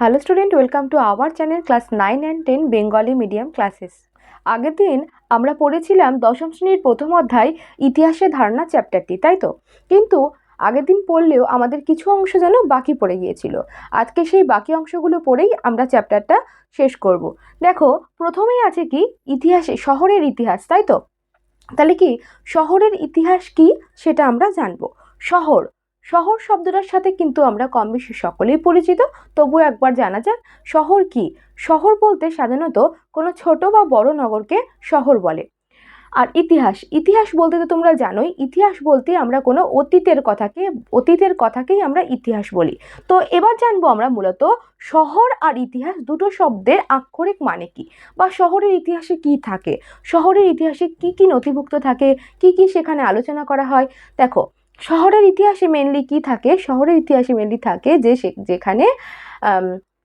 Hello student welcome to our channel class nine and ten Bengali medium classes আগের দিন আমরা পড়েছিলাম দশম শ্রেণির প্রথম অধ্যায় ইতিহাসের ধারণা চ্যাপ্টারটি তাই তো? কিন্তু আগের দিন পড়লেও আমাদের কিছু অংশ যেন বাকি পড়ে গিয়েছিল। আজকে সেই বাকি অংশগুলো পড়েই আমরা চ্যাপ্টারটা শেষ করব। দেখো, প্রথমেই আছে কি? ইতিহাসে, শহরের ইতিহাস, তাই তো? তাহলে কি? শহরের ইতিহাস কি? সেটা আমরা জানব। শহর শহর শব্দটার সাথে কিন্তু আমরা কম বেশি সকলেই পরিচিত। তবুও একবার জানা যাক, শহর কি? শহর বলতে সাধারণত কোনো ছোট বা বড় নগরকে শহর বলে। আর ইতিহাস? ইতিহাস বলতে তো তোমরা জানোই, ইতিহাস বলতে আমরা কোনো অতীতের কথাকে, অতীতের কথাকেই আমরা ইতিহাস বলি। তো এবার জানব আমরা মূলত শহর আর ইতিহাস দুটো শব্দের আক্ষরিক মানে কি? বা শহরের ইতিহাসে কি থাকে? শহরের ইতিহাসে কি কি নথিভুক্ত থাকে? কি কি সেখানে আলোচনা করা হয়? দেখো শহরের ইতিহাসে মেনলি কি থাকে? শহরের ইতিহাসে মেনলি থাকে যে যেখানে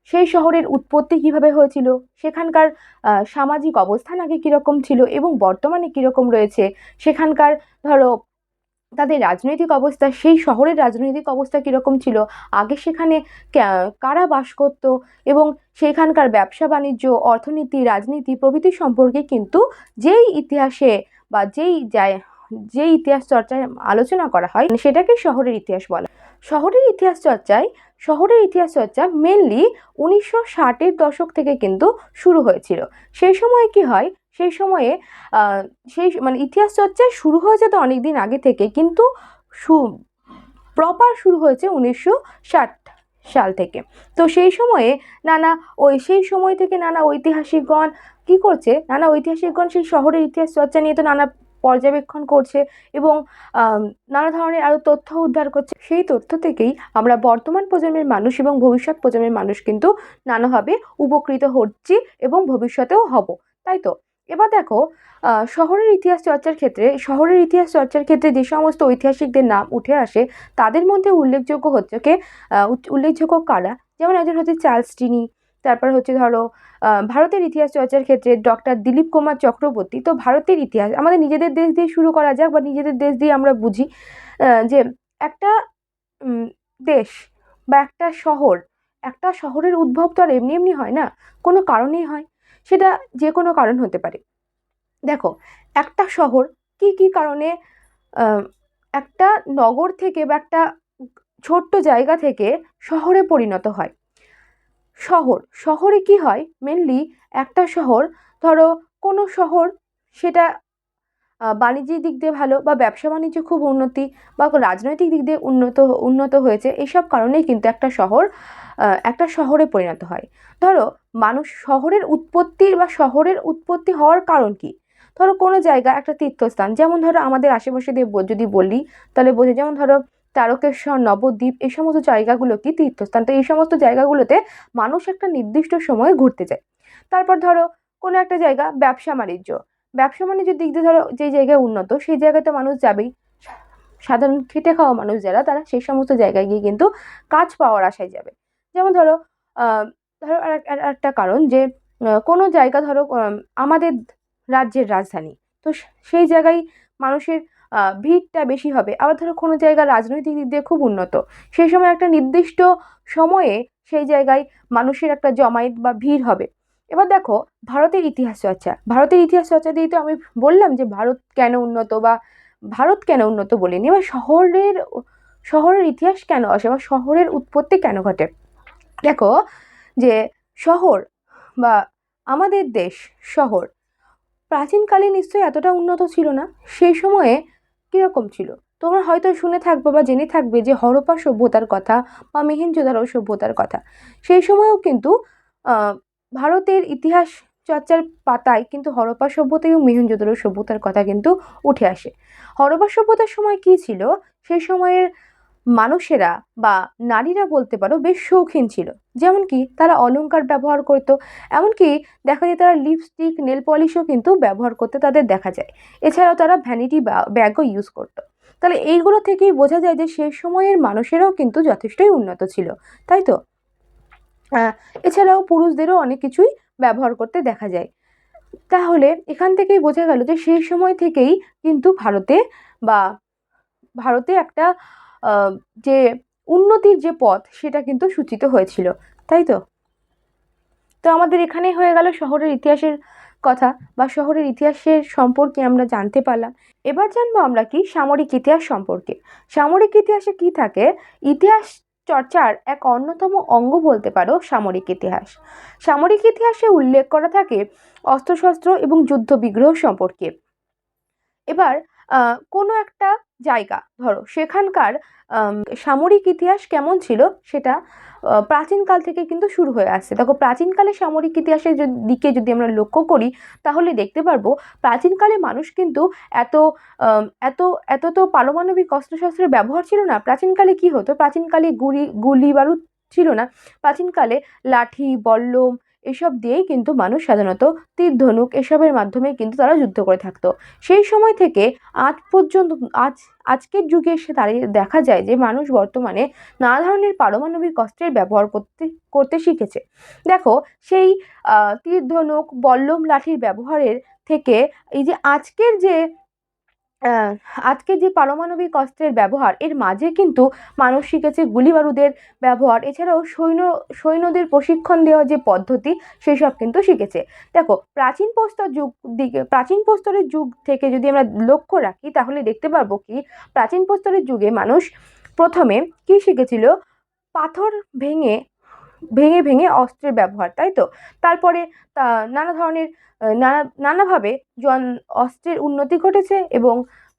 সেই শহরের উৎপত্তি কীভাবে হয়েছিল? সেখানকার সামাজিক অবস্থান আগে কীরকম ছিল এবং বর্তমানে কীরকম রয়েছে? সেখানকার, ধরো, তাদের রাজনৈতিক অবস্থা, সেই শহরের রাজনৈতিক অবস্থা কীরকম ছিল? আগে সেখানে কারা বাস করতো? এবং সেখানকার ব্যবসা বাণিজ্য, অর্থনীতি, রাজনীতি প্রভৃতি সম্পর্কে কিন্তু যেই ইতিহাসে বা যেই যায় যে ইতিহাস চর্চায় আলোচনা করা হয়, সেটাকে শহরের ইতিহাস বলা। শহরের ইতিহাস চর্চায়, শহরের ইতিহাস চর্চা মেনলি উনিশশো ষাটের দশক থেকে কিন্তু শুরু হয়েছিল। সেই সময় কি হয়? সেই সময়ে সেই মানে ইতিহাস চর্চা শুরু হয়েছে তো অনেক দিন আগে থেকে, কিন্তু প্রপার শুরু হয়েছে উনিশশো ষাট সাল থেকে। তো সেই সময়ে নানা ওই, সেই সময় থেকে নানা ঐতিহাসিকগণ কী করছে? নানা ঐতিহাসিকগণ সেই শহরের ইতিহাস চর্চা নিয়ে তো নানা পর্যবেক্ষণ করছে এবং নানা ধরনের আরও তথ্য উদ্ধার করছে। সেই তথ্য থেকেই আমরা বর্তমান প্রজন্মের মানুষ এবং ভবিষ্যৎ প্রজন্মের মানুষ কিন্তু নানাভাবে উপকৃত হচ্ছি এবং ভবিষ্যতেও হব, তাই তো? এবার দেখো শহরের ইতিহাস চর্চার ক্ষেত্রে, শহরের ইতিহাস চর্চার ক্ষেত্রে যে সমস্ত ঐতিহাসিকদের নাম উঠে আসে, তাদের মধ্যে উল্লেখযোগ্য হচ্ছে কে উল্লেখযোগ্য কারা? যেমন একজন হচ্ছে চার্লস টিনি তারপর হচ্ছে ধরো ভারতের ইতিহাস চর্চার ক্ষেত্রে ডক্টর দিলীপ কুমার চক্রবর্তী, তো ভারতের ইতিহাস, আমাদের নিজেদের দেশ দিয়ে শুরু করা যাক বা নিজেদের দেশ দিয়ে আমরা বুঝি যে একটা দেশ বা একটা শহর, একটা শহরের উদ্ভব তো আর এমনি এমনি হয় না, কোনো কারণেই হয়, সেটা যে কোনো কারণ হতে পারে। দেখো, একটা শহর কি কি কারণে একটা নগর থেকে বা একটা ছোট্ট জায়গা থেকে শহরে পরিণত হয়? শহর। শহরে কি হয়? মেনলি একটা শহর, ধরো কোনো শহর সেটা বাণিজ্যিক দিক দিয়ে ভালো বা ব্যবসা বাণিজ্য খুব উন্নতি বা রাজনৈতিক দিক দিয়ে উন্নত উন্নত হয়েছে এইসব কারণেই কিন্তু একটা শহর একটা শহরে পরিণত হয়। ধরো মানুষ শহরের উৎপত্তির বা শহরের উৎপত্তি হওয়ার কারণ কি? ধরো কোনো জায়গা একটা তীর্থস্থান, যেমন ধরো আমাদের আশেপাশে দিয়ে যদি বলি, তাহলে বোঝে যেমন ধরো তারকেশ্বর, নবদ্বীপ এই সমস্ত জায়গাগুলো কি তীর্থস্থান। তো এই সমস্ত জায়গাগুলোতে মানুষ একটা নির্দিষ্ট সময়ে ঘুরতে যায়। তারপর ধরো কোনো একটা জায়গা ব্যবসা বাণিজ্য। ব্যবসা বাণিজ্যের দিক দিয়ে ধরো যে জায়গায় উন্নত, সেই জায়গাতে মানুষ যাবেই। সাধারণ খেটে খাওয়া মানুষ যারা, তারা সেই সমস্ত জায়গায় গিয়ে কিন্তু কাজ পাওয়ার আশায় যাবে। যেমন ধরো ধরো আর একটা কারণ যে কোনো জায়গা ধরো আমাদের রাজ্যের রাজধানী। তো সেই জায়গায় মানুষের ভিড়টা বেশি হবে। আবার ধরো কোনো জায়গা রাজনৈতিক দিক দিয়ে খুব উন্নত। সেই সময় একটা নির্দিষ্ট সময়ে সেই জায়গায় মানুষের একটা জমায়েত বা ভিড় হবে। এবার দেখো, ভারতের ইতিহাস চর্চা। ভারতের ইতিহাস চর্চা দিয়ে তো আমি বললাম যে ভারত কেন উন্নত বা ভারত কেন উন্নত বলিনি। এবার শহরের শহরের ইতিহাস কেন আসে বা শহরের উৎপত্তি কেন ঘটে? দেখো যে শহর বা আমাদের দেশ শহর প্রাচীনকালে নিশ্চয়ই এতটা উন্নত ছিল না। সেই সময়ে কীরকম ছিল? তোমরা হয়তো শুনে থাকবে বা জেনে থাকবে যে হরপ্পা সভ্যতার কথা বা মেহেঞ্জোদারো সভ্যতার কথা। সেই সময়েও কিন্তু ভারতের ইতিহাস চর্চার পাতায় কিন্তু হরপ্পা সভ্যতা এবং মেহেঞ্জোদারো সভ্যতার কথা কিন্তু উঠে আসে। হরপ্পা সভ্যতার সময় কি ছিল? সেই সময়ের মানুষেরা বা নারীরা বলতে পারো বেশ শৌখিন ছিল। যেমন কি তারা অলঙ্কার ব্যবহার করতো এমনকি দেখা যায় তারা লিপস্টিক নেল পলিশও কিন্তু ব্যবহার করতে তাদের দেখা যায়। এছাড়াও তারা ভ্যানিটি ব্যাগও ইউজ করতো। তাহলে এইগুলো থেকেই বোঝা যায় যে সেই সময়ের মানুষেরাও কিন্তু যথেষ্টই উন্নত ছিল, তাই তো? এছাড়াও পুরুষদেরও অনেক কিছুই ব্যবহার করতে দেখা যায়। তাহলে এখান থেকেই বোঝা গেল যে সেই সময় থেকেই কিন্তু ভারতে বা ভারতে একটা যে উন্নতির যে পথ, সেটা কিন্তু সূচিত হয়েছিল, তাই তো? তো আমাদের এখানেই হয়ে গেল শহরের ইতিহাসের কথা বা শহরের ইতিহাসের সম্পর্কে আমরা জানতে পারলাম। এবার জানব আমরা কি সামরিক ইতিহাস সম্পর্কে। সামরিক ইতিহাসে কি থাকে? ইতিহাস চর্চার এক অন্যতম অঙ্গ বলতে পারো সামরিক ইতিহাস। সামরিক ইতিহাসে উল্লেখ করা থাকে অস্ত্রশস্ত্র এবং যুদ্ধ বিগ্রহ সম্পর্কে। এবার কোনো একটা জায়গা, ধরো সেখানকার সামরিক ইতিহাস কেমন ছিল সেটা প্রাচীনকাল থেকে কিন্তু শুরু হয়ে আসছে। দেখো প্রাচীনকালে সামরিক ইতিহাসের দিকে যদি আমরা লক্ষ্য করি, তাহলে দেখতে পারব প্রাচীনকালে মানুষ কিন্তু এত এত এত তো পারমাণবিক অস্ত্রশস্ত্রের ব্যবহার ছিল না। প্রাচীনকালে কি হতো? প্রাচীনকালে গুলি গুলি বারুদ ছিল না। প্রাচীনকালে লাঠি, বল্লম এসব দিয়েই কিন্তু মানুষ সাধারণত তীর, ধনুক এসবের মাধ্যমে কিন্তু তারা যুদ্ধ করে থাকতো। সেই সময় থেকে আজ পর্যন্ত, আজ, আজকের যুগে এসে দাঁড়িয়ে দেখা যায় যে মানুষ বর্তমানে নানা ধরনের পারমাণবিক অস্ত্রের ব্যবহার করতে করতে শিখেছে। দেখো, সেই তীর, ধনুক, বল্লম লাঠির ব্যবহারের থেকে এই যে আজকের যে আজকে যে পারমাণবিক অস্ত্রের ব্যবহার, এর মাঝে কিন্তু মানুষ শিখেছে গুলি বারুদের ব্যবহার। এছাড়াও সৈন্য, সৈন্যদের প্রশিক্ষণ দেওয়ার যে পদ্ধতি সেই সব কিন্তু শিখেছে। দেখো, প্রাচীন প্রস্তর যুগ দিকে, প্রাচীন প্রস্তরের যুগ থেকে যদি আমরা লক্ষ্য রাখি, তাহলে দেখতে পারব কি, প্রাচীন প্রস্তরের যুগে মানুষ প্রথমে কি শিখেছিল? পাথর ভেঙে ভেঙে ভেঙে অস্ত্রের ব্যবহার, তাই তো? তারপরে তা নানা ধরনের নানা, নানাভাবে জন অস্ত্রের উন্নতি ঘটেছে এবং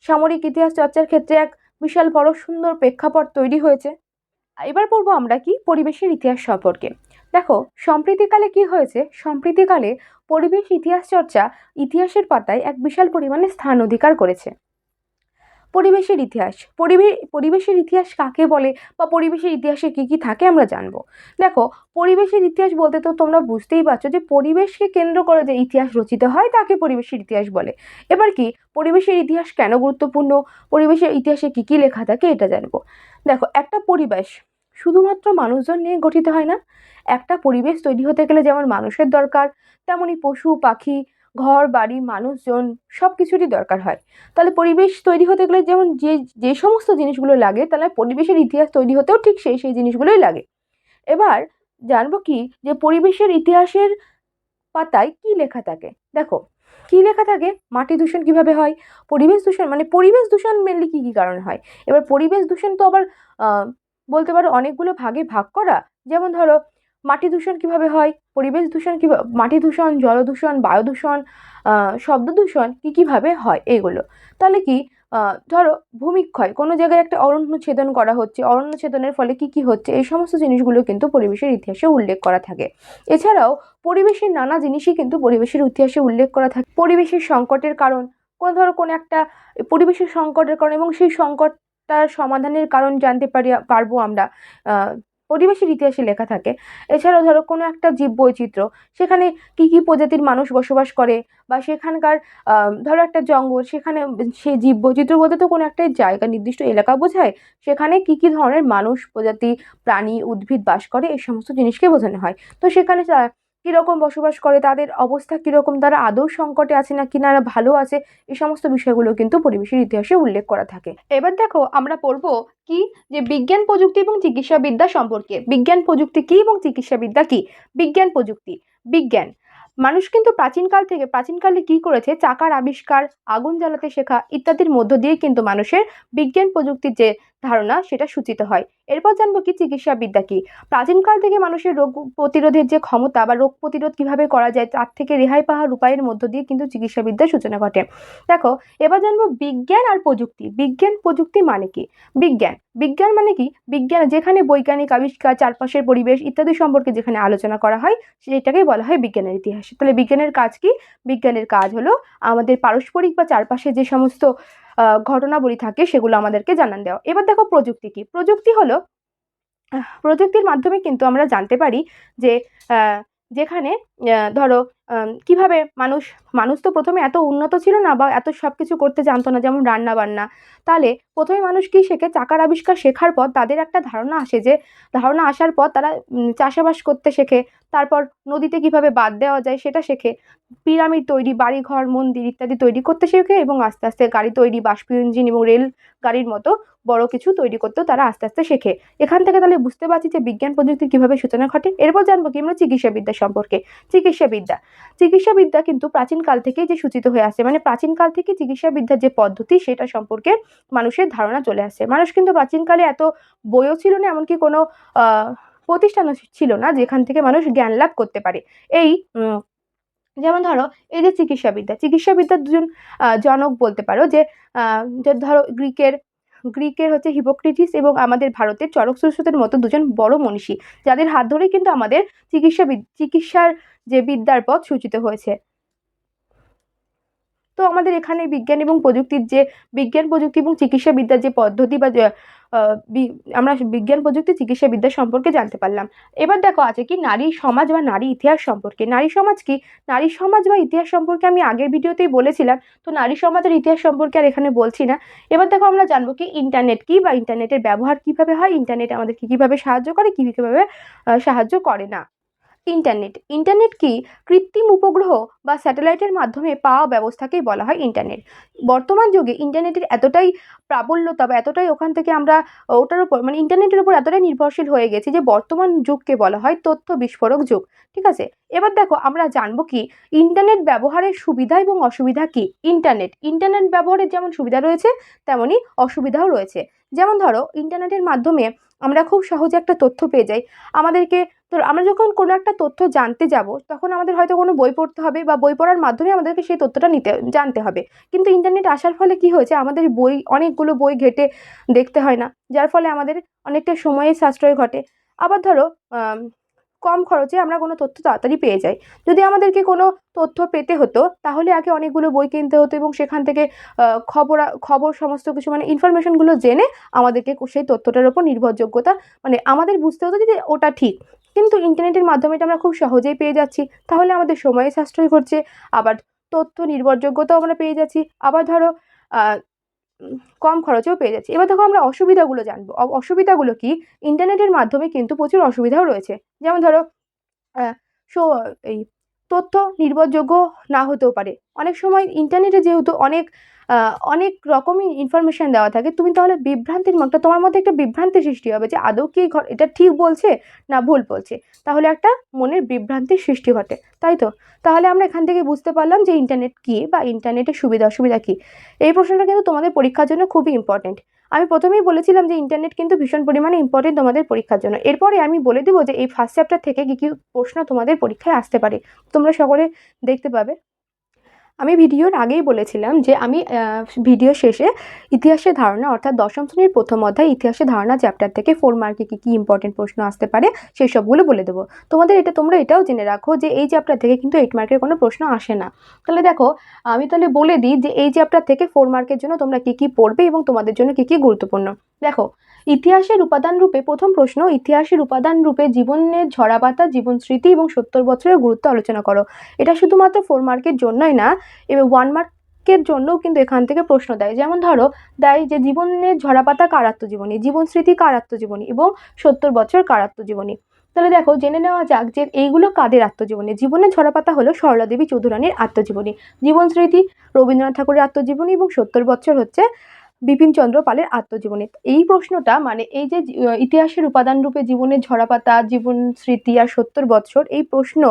সামরিক ইতিহাস চর্চার ক্ষেত্রে এক বিশাল বড় সুন্দর প্রেক্ষাপট তৈরি হয়েছে। এবার পড়ব আমরা কি পরিবেশের ইতিহাস সম্পর্কে। দেখো, সম্প্রীতিকালে কি হয়েছে? সম্প্রীতিকালে পরিবেশ ইতিহাস চর্চা ইতিহাসের পাতায় এক বিশাল পরিমাণে স্থান অধিকার করেছে। পরিবেশের ইতিহাস। পরিবেশ পরিবেশের ইতিহাস কাকে বলে বা পরিবেশের ইতিহাসে কী কী থাকে আমরা জানব। দেখো, পরিবেশের ইতিহাস বলতে তো তোমরা বুঝতেই পারছ যে পরিবেশকে কেন্দ্র করে যে ইতিহাস রচিত হয় তাকে পরিবেশের ইতিহাস বলে। এবার কি, পরিবেশের ইতিহাস কেন গুরুত্বপূর্ণ? পরিবেশের ইতিহাসে কী কী লেখা থাকে এটা জানব। দেখো, একটা পরিবেশ শুধুমাত্র মানুষজন নিয়ে গঠিত হয় না। একটা পরিবেশ তৈরি হতে গেলে যেমন মানুষের দরকার তেমনই পশু, পাখি ঘর, বাড়ি, মানুষজন সব কিছুরই দরকার হয়। তাহলে পরিবেশ তৈরি হতে গেলে যেমন যে যে সমস্ত জিনিসগুলো লাগে, তাহলে পরিবেশের ইতিহাস তৈরি হতেও ঠিক সেই সেই জিনিসগুলোই লাগে। এবার জানব কি যে পরিবেশের ইতিহাসের পাতায় কি লেখা থাকে? দেখো, কি লেখা থাকে? মাটি দূষণ কীভাবে হয়? পরিবেশ দূষণ মানে পরিবেশ দূষণ মেনলি কী কী কারণে হয়? এবার পরিবেশ দূষণ তো আবার বলতে পারো অনেকগুলো ভাগে ভাগ করা। যেমন ধরো মাটি দূষণ কীভাবে হয়? পরিবেশ দূষণ কীভাবে মাটি দূষণ, জল দূষণ, বায়ু দূষণ শব্দ দূষণ কী কীভাবে হয় এগুলো? তাহলে কি ধরো ভূমিক্ষয়, কোনো জায়গায় একটা অরণ্য ছেদন করা হচ্ছে, অরণ্য ছেদনের ফলে কি কি হচ্ছে, এই সমস্ত জিনিসগুলো কিন্তু পরিবেশের ইতিহাসে উল্লেখ করা থাকে। এছাড়াও পরিবেশের নানা জিনিসই কিন্তু পরিবেশের ইতিহাসে উল্লেখ করা থাকে। পরিবেশের সংকটের কারণ, কোনো ধরো কোনো একটা, পরিবেশের সংকটের কারণ এবং সেই সংকটটার সমাধানের কারণ জানতে পারি পারব আমরা। পরিবেশের ইতিহাসে লেখা থাকে। এছাড়াও ধরো কোনো একটা জীব বৈচিত্র্য, সেখানে কি কি প্রজাতির মানুষ বসবাস করে বা সেখানকার ধরো একটা জঙ্গল, সেখানে সেই জীববৈচিত্র্য বলতে তো কোনো একটা জায়গা, নির্দিষ্ট এলাকা বোঝায়। সেখানে কি কি ধরনের মানুষ, প্রজাতি, প্রাণী, উদ্ভিদ বাস করে, এই সমস্ত জিনিসকে বোঝানো হয়। তো সেখানে কীরকম বসবাস করে, তাদের অবস্থা কীরকম, তারা আদৌ সংকটে আছে না কি না ভালো আছে এই সমস্ত বিষয়গুলো কিন্তু পরিবেশের ইতিহাসে উল্লেখ করা থাকে। এবার দেখো, আমরা পড়ব কি? যে বিজ্ঞান প্রযুক্তি এবং চিকিৎসাবিদ্যা সম্পর্কে। বিজ্ঞান প্রযুক্তি কী এবং চিকিৎসাবিদ্যা কী? বিজ্ঞান প্রযুক্তি, বিজ্ঞান। মানুষ কিন্তু প্রাচীনকাল থেকে, প্রাচীনকালে কী করেছে? চাকার আবিষ্কার, আগুন জ্বালাতে শেখা ইত্যাদির মধ্য দিয়ে কিন্তু মানুষের বিজ্ঞান প্রযুক্তির যে ধারণা সেটা সূচিত হয়। এরপর জানব কি চিকিৎসাবিদ্যা কী? প্রাচীনকাল থেকে মানুষের রোগ প্রতিরোধের যে ক্ষমতা বা রোগ প্রতিরোধ কীভাবে করা যায় তার থেকে রেহাই পাওয়ার উপায়ের মধ্য দিয়ে কিন্তু চিকিৎসাবিদ্যার সূচনা ঘটে। দেখো, এবার জানব বিজ্ঞান আর প্রযুক্তি। বিজ্ঞান, প্রযুক্তি মানে কি? বিজ্ঞান। বিজ্ঞান মানে কি? বিজ্ঞান যেখানে বৈজ্ঞানিক আবিষ্কার, চারপাশের পরিবেশ ইত্যাদি সম্পর্কে যেখানে আলোচনা করা হয়, সেটাকেই বলা হয় বিজ্ঞানের ইতিহাস। তাহলে বিজ্ঞানের কাজ কি? বিজ্ঞানের কাজ হলো আমাদের পারস্পরিক বা চারপাশে যে সমস্ত ঘটনাবলী থাকে সেগুলো আমাদেরকে জানান দেওয়া। এবার দেখো প্রযুক্তি কি? প্রযুক্তি হলো প্রযুক্তির মাধ্যমে কিন্তু আমরা জানতে পারি যে যেখানে ধরো কীভাবে মানুষ মানুষ তো প্রথমে এত উন্নত ছিল না বা এত সব কিছু করতে জানতো না, যেমন রান্না বান্না তাহলে প্রথমে মানুষ কি শেখে? চাকার আবিষ্কার শেখার পর তাদের একটা ধারণা আসে যে, ধারণা আসার পর তারা চাষাবাস করতে শেখে। তারপর নদীতে কীভাবে বাদ দেওয়া যায় সেটা শেখে। পিরামিড তৈরি, বাড়িঘর, মন্দির ইত্যাদি তৈরি করতে শেখে এবং আস্তে আস্তে গাড়ি তৈরি বাষ্পীয় ইঞ্জিন এবং রেল গাড়ির মতো বড় কিছু তৈরি করতেও তারা আস্তে আস্তে শেখে। এখান থেকে তাহলে বুঝতে পারছি যে বিজ্ঞান প্রযুক্তির কীভাবে সূচনা ঘটে। এরপর জানব কি আমরা চিকিৎসাবিদ্যা সম্পর্কে। চিকিৎসাবিদ্যা চিকিৎসাবিদ্যা কিন্তু প্রাচীনকাল থেকেই যে সূচিত হয়ে আসে। মানে প্রাচীনকাল থেকে চিকিৎসাবিদ্যার যে পদ্ধতি সেটা সম্পর্কে মানুষের ধারণা চলে আসে। মানুষ কিন্তু প্রাচীনকালে এত বইও ছিল না, এমনকি কোনো প্রতিষ্ঠানও ছিল না যেখান থেকে মানুষ জ্ঞান লাভ করতে পারে। এই যেমন ধরো, এই যে চিকিৎসাবিদ্যা, চিকিৎসাবিদ্যার দুজন জনক বলতে পারো যে ধরো গ্রিকের গ্রিকের হচ্ছে হিপোক্রেটিস এবং আমাদের ভারতের চরক সুশ্রুতের মতো দুজন বড় মনীষী, যাদের হাত ধরেই কিন্তু আমাদের চিকিৎসা চিকিৎসার যে বিদ্যার পথ সূচিত হয়েছে। তো আমাদের এখানে বিজ্ঞান এবং প্রযুক্তির যে, বিজ্ঞান, প্রযুক্তি এবং চিকিৎসা বিদ্যার যে পদ্ধতি বা আমরা বিজ্ঞান, প্রযুক্তি চিকিৎসা বিদ্যা সম্পর্কে জানতে পারলাম। এবার দেখো আছে কি নারী সমাজ বা নারী ইতিহাস সম্পর্কে। নারী সমাজ কি? নারী সমাজ বা ইতিহাস সম্পর্কে আমি আগের ভিডিওতেই বলেছিলাম, তো নারী সমাজের ইতিহাস সম্পর্কে আর এখানে বলছি না। এবার দেখো আমরা জানব কি ইন্টারনেট কি বা ইন্টারনেটের ব্যবহার কীভাবে হয়, ইন্টারনেট আমাদেরকে কীভাবে সাহায্য করে কি কীভাবে সাহায্য করে না। ইন্টারনেট। ইন্টারনেট কি কৃত্রিম উপগ্রহ বা স্যাটেলাইটের মাধ্যমে পাওয়া ব্যবস্থাকেই বলা হয় ইন্টারনেট। বর্তমান যুগে ইন্টারনেটের এতটাই প্রাবল্যতা বা এতটাই ওখান থেকে আমরা ওটার উপর মানে ইন্টারনেটের উপর এতটাই নির্ভরশীল হয়ে গেছি যে বর্তমান যুগকে বলা হয় তথ্য বিস্ফোরক যুগ। ঠিক আছে? এবার দেখো আমরা জানব কি ইন্টারনেট ব্যবহারের সুবিধা এবং অসুবিধা কি? ইন্টারনেট। ইন্টারনেট ব্যবহারের যেমন সুবিধা রয়েছে তেমনই অসুবিধাও রয়েছে। যেমন ধরো, ইন্টারনেটের মাধ্যমে আমরা খুব সহজে একটা তথ্য পেয়ে যাই। আমাদেরকে তো আমরা যখন কোনো একটা তথ্য জানতে যাব, তখন আমাদের হয়তো কোনো বই পড়তে হবে বা বই পড়ার মাধ্যমে আমাদেরকে সেই তথ্যটা নিতে, জানতে হবে। কিন্তু ইন্টারনেট আসার ফলে কি হয়েছে? আমাদের বই, অনেকগুলো বই ঘেটে দেখতে হয় না, যার ফলে আমাদের অনেকটা সময়ের সাশ্রয় ঘটে। আবার ধরো কম খরচে আমরা কোনো তথ্য তাড়াতাড়ি পেয়ে যাই। যদি আমাদেরকে কোনো তথ্য পেতে হতো, তাহলে আগে অনেকগুলো বই কিনতে হতো এবং সেখান থেকে খবর খবর সমস্ত কিছু মানে ইনফরমেশনগুলো জেনে আমাদেরকে সেই তথ্যটার ওপর নির্ভরযোগ্যতা মানে আমাদের বুঝতে হতো যে ওটা ঠিক। কিন্তু ইন্টারনেটের মাধ্যমে এটা আমরা খুব সহজেই পেয়ে যাচ্ছি। তাহলে আমাদের সময় সাশ্রয় ঘটছে, আবার তথ্য নির্ভরযোগ্যতাও আমরা পেয়ে যাচ্ছি, আবার ধরো কম খরচেও পেয়ে যাচ্ছি। এবার দেখো আমরা অসুবিধাগুলো জানব। অসুবিধাগুলো কি? ইন্টারনেটের মাধ্যমে কিন্তু প্রচুর অসুবিধাও রয়েছে। যেমন ধরো এই তথ্য নির্ভরযোগ্য না হতেও পারে। অনেক সময় ইন্টারনেটে যেহেতু অনেক অনেক রকমই ইনফরমেশন দেওয়া থাকে, তুমি তাহলে বিভ্রান্তির মধ্যে তোমার মধ্যে একটা বিভ্রান্তি সৃষ্টি হবে যে আদৌ কি এটা ঠিক বলছে না ভুল বলছে। তাহলে একটা মনের বিভ্রান্তির সৃষ্টি ঘটে, তাই তো? তাহলে আমরা এখান থেকে বুঝতে পারলাম যে ইন্টারনেট কী বা ইন্টারনেটের সুবিধা অসুবিধা কী। এই প্রশ্নটা কিন্তু তোমাদের পরীক্ষার জন্য খুবই ইম্পর্টেন্ট আমি প্রথমেই বলেছিলাম যে ইন্টারনেট কিন্তু ভীষণ পরিমাণে ইম্পর্টেন্ট তোমাদের পরীক্ষার জন্য। এরপরে আমি বলে দেবো যে এই ফার্স্ট চ্যাপ্টার থেকে কী কী প্রশ্ন তোমাদের পরীক্ষায় আসতে পারে। তোমরা সকলে দেখতে পাবে। আমি ভিডিওর আগেই বলেছিলাম যে আমি ভিডিও শেষে ইতিহাসের ধারণা অর্থাৎ দশম শ্রেণির প্রথম অধ্যায় ইতিহাসের ধারণা চ্যাপ্টার থেকে ফোর মার্কে কী কী ইম্পর্টেন্ট প্রশ্ন আসতে পারে সেই সবগুলো বলে দেবো। তোমাদের এটা, তোমরা এটাও জেনে রাখো যে এই চ্যাপ্টার থেকে কিন্তু এইট মার্কের কোনো প্রশ্ন আসে না। তাহলে দেখো, আমি তাহলে বলে দিই যে এই চ্যাপ্টার থেকে ফোর মার্কের জন্য তোমরা কী কী পড়বে এবং তোমাদের জন্য কী কী গুরুত্বপূর্ণ। দেখো ইতিহাসের উপাদান রূপে প্রথম প্রশ্ন, ইতিহাসের উপাদান রূপে জীবনের ঝরাপাতা জীবন স্মৃতি এবং সত্তর বছরের গুরুত্ব আলোচনা করো। এটা শুধুমাত্র ফোর মার্কের জন্যই না, এবার ওয়ান মার্কের জন্যও কিন্তু এখান থেকে প্রশ্ন দেয়। যেমন ধরো, দেয় যে জীবনের ঝরাপাতা কার আত্মজীবনী জীবন স্মৃতি কার আত্মজীবনী এবং সত্তর বছর কার আত্মজীবনী তাহলে দেখো, জেনে নেওয়া যাক যে এইগুলো কাদের আত্মজীবনী? জীবনের ঝরাপাতা হলো সরলা দেবী চৌধুরানীর আত্মজীবনী। জীবন স্মৃতি, রবীন্দ্রনাথ ঠাকুরের আত্মজীবনী এবং সত্তর বছর হচ্ছে বিপিনচন্দ্র পালের আত্মজীবনী। এই প্রশ্নটা মানে এই যে ইতিহাসের উপাদান রূপে জীবনের ঝরাপাতা, জীবন স্মৃতি আর সত্তর বৎসর, এই প্রশ্ন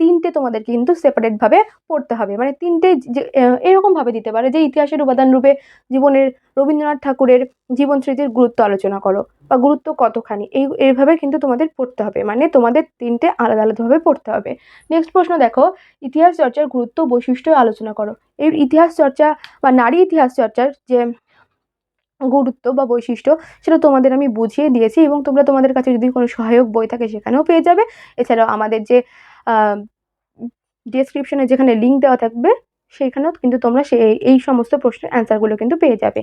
তিনটে তোমাদের কিন্তু সেপারেটভাবে পড়তে হবে। মানে তিনটে এরকমভাবে দিতে পারে যে ইতিহাসের উপাদান রূপে জীবনের রবীন্দ্রনাথ ঠাকুরের জীবন স্মৃতির গুরুত্ব আলোচনা করো বা গুরুত্ব কতখানি, এই এইভাবে কিন্তু তোমাদের পড়তে হবে। মানে তোমাদের তিনটে আলাদা আলাদাভাবে পড়তে হবে। নেক্সট প্রশ্ন দেখো, ইতিহাস চর্চার গুরুত্ব বৈশিষ্ট্য আলোচনা করো। এই ইতিহাস চর্চা বা নারী ইতিহাস চর্চার যে গুরুত্ব বা বৈশিষ্ট্য সেটা তোমাদের আমি বুঝিয়ে দিয়েছি এবং তোমরা তোমাদের কাছে যদি কোনো সহায়ক বই থাকে সেখানেও পেয়ে যাবে। এছাড়াও আমাদের যে ডেসক্রিপশনে যেখানে লিঙ্ক দেওয়া থাকবে সেইখানেও কিন্তু তোমরা সেই এই সমস্ত প্রশ্নের অ্যান্সারগুলো কিন্তু পেয়ে যাবে।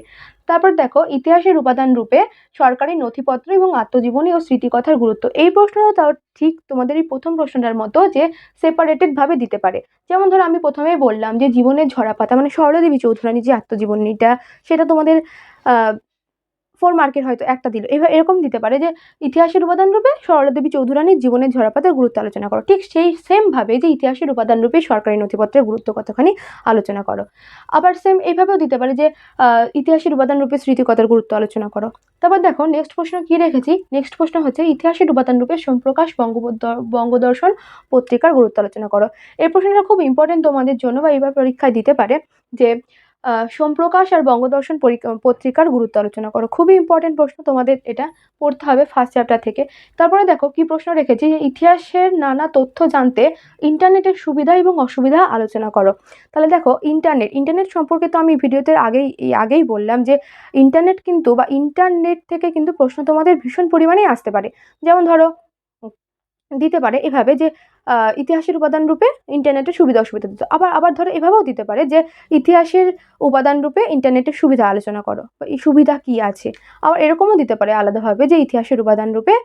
তারপর দেখো, ইতিহাসের উপাদান রূপে সরকারি নথিপত্র এবং আত্মজীবনী ও স্মৃতিকথার গুরুত্ব। এই প্রশ্নটাও তাও ঠিক তোমাদের এই প্রথম প্রশ্নটার মতো যে সেপারেটেডভাবে দিতে পারে। যেমন ধরো আমি প্রথমেই বললাম যে জীবনের ঝরাপাতা মানে সরলাদেবী চৌধুরানী যে আত্মজীবনীটা, সেটা তোমাদের ফোর মার্কের হয়তো একটা দিল। এবার এরকম দিতে পারে যে, ইতিহাসের উপাদান রূপে সরলা দেবী চৌধুরানীর জীবনের ঝরাপাতের গুরুত্ব আলোচনা করো। ঠিক সেই সেমভাবে যে, ইতিহাসের উপাদান রূপে সরকারি নথিপত্রের গুরুত্ব কতখানি আলোচনা করো। আবার সেম এইভাবেও দিতে পারে যে ইতিহাসের উপাদান রূপে স্মৃতিকতার গুরুত্ব আলোচনা করো। তারপর দেখো নেক্সট প্রশ্ন কি রেখেছি? নেক্সট প্রশ্ন হচ্ছে, ইতিহাসের উপাদান রূপে সোমপ্রকাশ বঙ্গদর্শন পত্রিকার গুরুত্ব আলোচনা করো। এই প্রশ্নটা খুব ইম্পর্টেন্ট তোমাদের জন্য বা এবার পরীক্ষায় দিতে পারে যে সোমপ্রকাশ আর বঙ্গদর্শন পত্রিকার গুরুত্ব আলোচনা করো। খুবই ইম্পর্টেন্ট প্রশ্ন, তোমাদের এটা পড়তে হবে ফার্স্ট চ্যাপ্টার থেকে। তারপরে দেখো কি প্রশ্ন রেখেছি, যে ইতিহাসের নানা তথ্য জানতে ইন্টারনেটের সুবিধা এবং অসুবিধা আলোচনা করো। তাহলে দেখো ইন্টারনেট ইন্টারনেট সম্পর্কে তো আমি ভিডিওতে আগেই আগেই বললাম যে ইন্টারনেট কিন্তু বা ইন্টারনেট থেকে কিন্তু প্রশ্ন তোমাদের ভীষণ পরিমাণেই আসতে পারে। যেমন ধরো দিতে পারে এভাবে যে ইতিহাসের উপাদান রূপে ইন্টারনেটের সুবিধা অসুবিধা দিতে। আবার আবার ধরো এভাবেও দিতে পারে যে, ইতিহাসের উপাদান রূপে ইন্টারনেটের সুবিধা আলোচনা করো। এই সুবিধা কি আছে? আবার এরকমও দিতে পারে আলাদাভাবে যে, ইতিহাসের উপাদান রূপে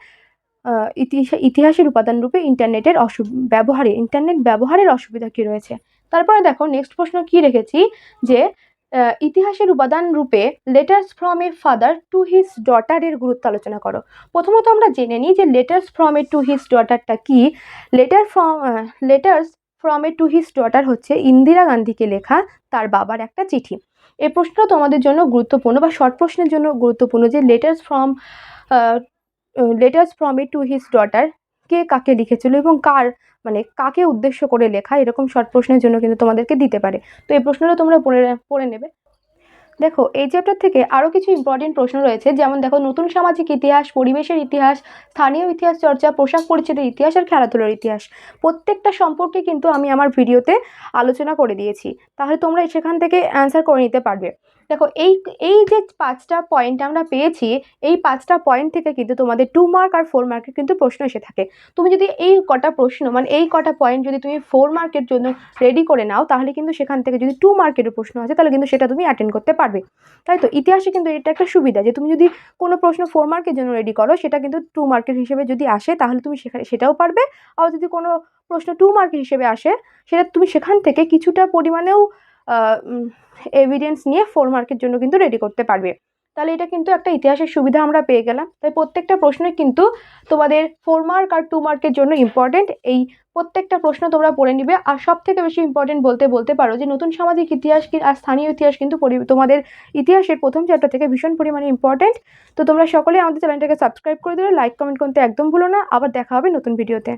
ইতিহাসের উপাদান রূপে ইন্টারনেটের অসু ব্যবহারে ইন্টারনেট ব্যবহারের অসুবিধা কী রয়েছে? তারপরে দেখো নেক্সট প্রশ্ন কি রেখেছি যে ইতিহাসের উপাদান রূপে letters from a father to his ডটারের গুরুত্ব আলোচনা করো। প্রথমত আমরা জেনে নিই যে letters from a to his ডটারটা কি? Letter from letters from a to his daughter হচ্ছে ইন্দিরা গান্ধীকে লেখা তার বাবার একটা চিঠি। এই প্রশ্নটা তোমাদের জন্য গুরুত্বপূর্ণ বা শর্ট প্রশ্নের জন্য গুরুত্বপূর্ণ যে letters from letters from a to his daughter কে কাকে লিখেছিল এবং কার মানে কাকে উদ্দেশ্য করে লেখা, এরকম শর্ট প্রশ্নের জন্য কিন্তু তোমাদেরকে দিতে পারে। তো এই প্রশ্নটা তোমরা পড়ে পড়ে নেবে। দেখো, এই চ্যাপ্টার থেকে আরও কিছু ইম্পর্টেন্ট প্রশ্ন রয়েছে। যেমন দেখো, নতুন সামাজিক ইতিহাস, পরিবেশের ইতিহাস, স্থানীয় ইতিহাস চর্চা, পোশাক পরিচ্ছেদের ইতিহাস আর খেলাধুলার ইতিহাস। প্রত্যেকটা সম্পর্কে কিন্তু আমি আমার ভিডিওতে আলোচনা করে দিয়েছি। তাহলে তোমরা সেখান থেকে অ্যান্সার করে নিতে পারবে। দেখো, এই এই যে পাঁচটা পয়েন্ট আমরা পেয়েছি, এই পাঁচটা পয়েন্ট থেকে কিন্তু তোমাদের টু মার্ক আর ফোর মার্কের কিন্তু প্রশ্ন এসে থাকে। তুমি যদি এই কটা প্রশ্ন মানে এই কটা পয়েন্ট যদি তুমি ফোর মার্কের জন্য রেডি করে নাও, তাহলে কিন্তু সেখান থেকে যদি টু মার্কের প্রশ্ন আছে তাহলে কিন্তু সেটা তুমি অ্যাটেন্ড করতে পারবে। তাই তো? ইতিহাসে কিন্তু এটা একটা সুবিধা যে, তুমি যদি কোনো প্রশ্ন ফোর মার্কের জন্য রেডি করো, সেটা কিন্তু টু মার্কের হিসেবে যদি আসে, তাহলে তুমি সেখানে সেটাও পারবে। আর যদি কোনো প্রশ্ন টু মার্কের হিসেবে আসে, সেটা তুমি সেখান থেকে কিছুটা পরিমাণেও এভিডেন্স নিয়ে ফোর মার্কের জন্য কিন্তু রেডি করতে পারবে। তাহলে এটা কিন্তু একটা ইতিহাসের সুবিধা আমরা পেয়ে গেলাম। তাই প্রত্যেকটা প্রশ্নই কিন্তু তোমাদের ফোর মার্ক আর টু মার্কের জন্য ইম্পর্টেন্ট এই প্রত্যেকটা প্রশ্ন তোমরা পড়ে নিবে। আর সব থেকে বেশি ইম্পর্টেন্ট বলতে বলতে পারো যে নতুন সামাজিক ইতিহাস আর স্থানীয় ইতিহাস কিন্তু তোমাদের ইতিহাসের প্রথম চ্যাপ্টার থেকে ভীষণ পরিমাণে ইম্পর্টেন্ট তো তোমরা সকলে আমাদের চ্যানেলটাকে সাবস্ক্রাইব করে দিও লাইক কমেন্ট করতে একদম ভুলো না। আবার দেখা হবে নতুন ভিডিওতে